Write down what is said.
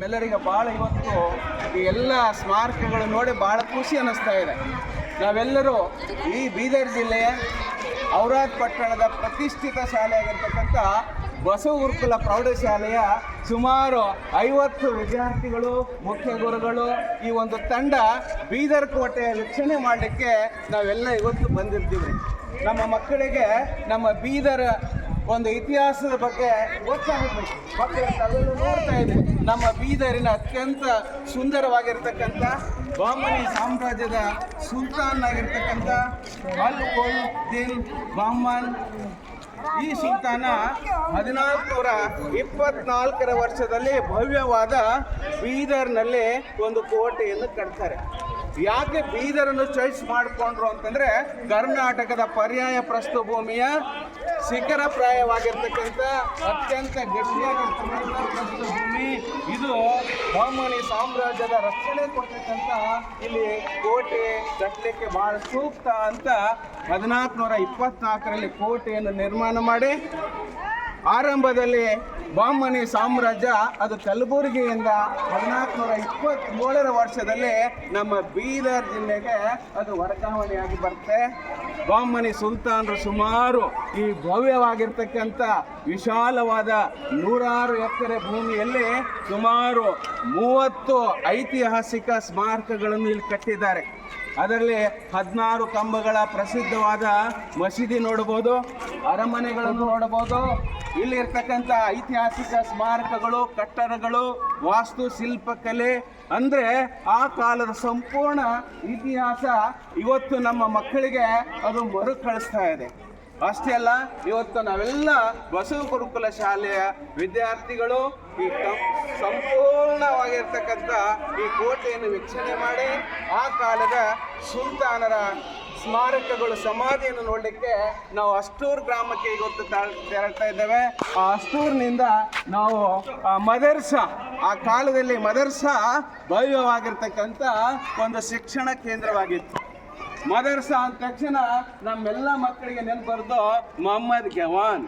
ನಮ್ಮೆಲ್ಲರಿಗೆ ಭಾಳ ಇವತ್ತು ಈ ಎಲ್ಲ ಸ್ಮಾರಕಗಳು ನೋಡಿ ಭಾಳ ಖುಷಿ ಅನ್ನಿಸ್ತಾ ಇದೆ. ನಾವೆಲ್ಲರೂ ಈ ಬೀದರ್ ಜಿಲ್ಲೆಯ ಔರಾದ್ ಪಟ್ಟಣದ ಪ್ರತಿಷ್ಠಿತ ಶಾಲೆಯಾಗಿರ್ತಕ್ಕಂಥ ಬಸವ ಗುರುಕುಲ ಪ್ರೌಢಶಾಲೆಯ ಸುಮಾರು ಐವತ್ತು ವಿದ್ಯಾರ್ಥಿಗಳು, ಮುಖ್ಯ ಗುರುಗಳು ಈ ಒಂದು ತಂಡ ಬೀದರ್ ಕೋಟೆಯ ವೀಕ್ಷಣೆ ಮಾಡಲಿಕ್ಕೆ ನಾವೆಲ್ಲ ಇವತ್ತು ಬಂದಿರ್ತೀವಿ. ನಮ್ಮ ಮಕ್ಕಳಿಗೆ ನಮ್ಮ ಬೀದರ್ ಒಂದು ಇತಿಹಾಸದ ಬಗ್ಗೆ ಗೊತ್ತಾಗಬೇಕು. ನೋಡ್ತಾ ನಮ್ಮ ಬೀದರಿನ ಅತ್ಯಂತ ಸುಂದರವಾಗಿರ್ತಕ್ಕಂಥ ಬಾಮನಿ ಸಾಮ್ರಾಜ್ಯದ ಸುಲ್ತಾನ್ ಆಗಿರ್ತಕ್ಕಂಥ ಅಲ್ ಕೊಲ್ ದಿನ್ ಬಾಮನ್ ಈ ಸುಲ್ತಾನ ಹದಿನಾಲ್ಕುನೂರ ಇಪ್ಪತ್ನಾಲ್ಕರ ವರ್ಷದಲ್ಲಿ ಭವ್ಯವಾದ ಬೀದರ್ನಲ್ಲಿ ಒಂದು ಕೋಟೆಯನ್ನು ಕಟ್ತಾರೆ. ಯಾಕೆ ಬೀದರನ್ನು ಚಾಯ್ಸ್ ಮಾಡಿಕೊಂಡ್ರು ಅಂತಂದ್ರೆ ಕರ್ನಾಟಕದ ಪರ್ಯಾಯ ಪ್ರಸ್ಥಭೂಮಿಯ ಶಿಖರಪ್ರಾಯವಾಗಿರ್ತಕ್ಕಂಥ ಅತ್ಯಂತ ಗಟ್ಟಿಯಾಗಿರ್ತಕ್ಕಂಥ ಪ್ರಸ್ಥಭೂಮಿ ಇದು ಬಹುಮಾನಿ ಸಾಮ್ರಾಜ್ಯದ ರಕ್ಷಣೆ ಕೊಡ್ತಕ್ಕಂಥ ಇಲ್ಲಿ ಕೋಟೆ ಕಟ್ಟಲಿಕ್ಕೆ ಬಹಳ ಸೂಕ್ತ ಅಂತ ಹದಿನಾಲ್ಕುನೂರ ಇಪ್ಪತ್ನಾಲ್ಕರಲ್ಲಿ ಕೋಟೆಯನ್ನು ನಿರ್ಮಾಣ ಮಾಡಿ ಆರಂಭದಲ್ಲಿ ಬಾಮನಿ ಸಾಮ್ರಾಜ್ಯ ಅದು ಕಲಬುರಗಿಯಿಂದ ಹದಿನಾಲ್ಕುನೂರ ಇಪ್ಪತ್ತ್ಮೂರರ ವರ್ಷದಲ್ಲಿ ನಮ್ಮ ಬೀದರ್ ಜಿಲ್ಲೆಗೆ ಅದು ವರ್ಗಾವಣೆಯಾಗಿ ಬರುತ್ತೆ. ಬಾಮನಿ ಸುಲ್ತಾನರು ಸುಮಾರು ಈ ಭವ್ಯವಾಗಿರ್ತಕ್ಕಂಥ ವಿಶಾಲವಾದ ನೂರಾರು ಎಕರೆ ಭೂಮಿಯಲ್ಲಿ ಸುಮಾರು ಮೂವತ್ತು ಐತಿಹಾಸಿಕ ಸ್ಮಾರಕಗಳನ್ನು ಇಲ್ಲಿ ಕಟ್ಟಿದ್ದಾರೆ. ಅದರಲ್ಲಿ ಹದಿನಾರು ಕಂಬಗಳ ಪ್ರಸಿದ್ಧವಾದ ಮಸೀದಿ ನೋಡಬಹುದು, ಅರಮನೆಗಳನ್ನು ನೋಡಬಹುದು. ಇಲ್ಲಿ ಇರ್ತಕ್ಕಂಥ ಐತಿಹಾಸಿಕ ಸ್ಮಾರಕಗಳು, ಕಟ್ಟಡಗಳು ವಾಸ್ತು ಶಿಲ್ಪಕಲೆ ಅಂದ್ರೆ ಆ ಕಾಲದ ಸಂಪೂರ್ಣ ಇತಿಹಾಸ ಇವತ್ತು ನಮ್ಮ ಮಕ್ಕಳಿಗೆ ಅದು ಮರುಕಳಿಸ್ತಾ ಇದೆ. ಅಷ್ಟೇ ಅಲ್ಲ, ಇವತ್ತು ನಾವೆಲ್ಲ ಬಸವ ಗುರುಕುಲ ಶಾಲೆಯ ವಿದ್ಯಾರ್ಥಿಗಳು ಈ ಕಂ- ಸಂಪೂರ್ಣವಾಗಿರ್ತಕ್ಕಂಥ ಈ ಕೋಟೆಯನ್ನು ವೀಕ್ಷಣೆ ಮಾಡಿ, ಆ ಕಾಲದ ಸುಲ್ತಾನರ ಸ್ಮಾರಕಗಳು, ಸಮಾಧಿಯನ್ನು ನೋಡಲಿಕ್ಕೆ ನಾವು ಅಷ್ಟೂರ್ ಗ್ರಾಮಕ್ಕೆ ಇವತ್ತು ತೆರಳ್ತಾ ಇದ್ದೇವೆ. ಆ ಅಷ್ಟೂರ್ನಿಂದ ನಾವು ಮದರ್ಸಾ, ಆ ಕಾಲದಲ್ಲಿ ಮದರ್ಸಾ ಭವ್ಯವಾಗಿರ್ತಕ್ಕಂಥ ಒಂದು ಶಿಕ್ಷಣ ಕೇಂದ್ರವಾಗಿತ್ತು. ಮದರ್ಸಾ ಅಂದ ತಕ್ಷಣ ನಮ್ಮೆಲ್ಲ ಮಕ್ಕಳಿಗೆ ನೆನಪು ಮೊಹಮ್ಮದ್ ಗವಾನ್.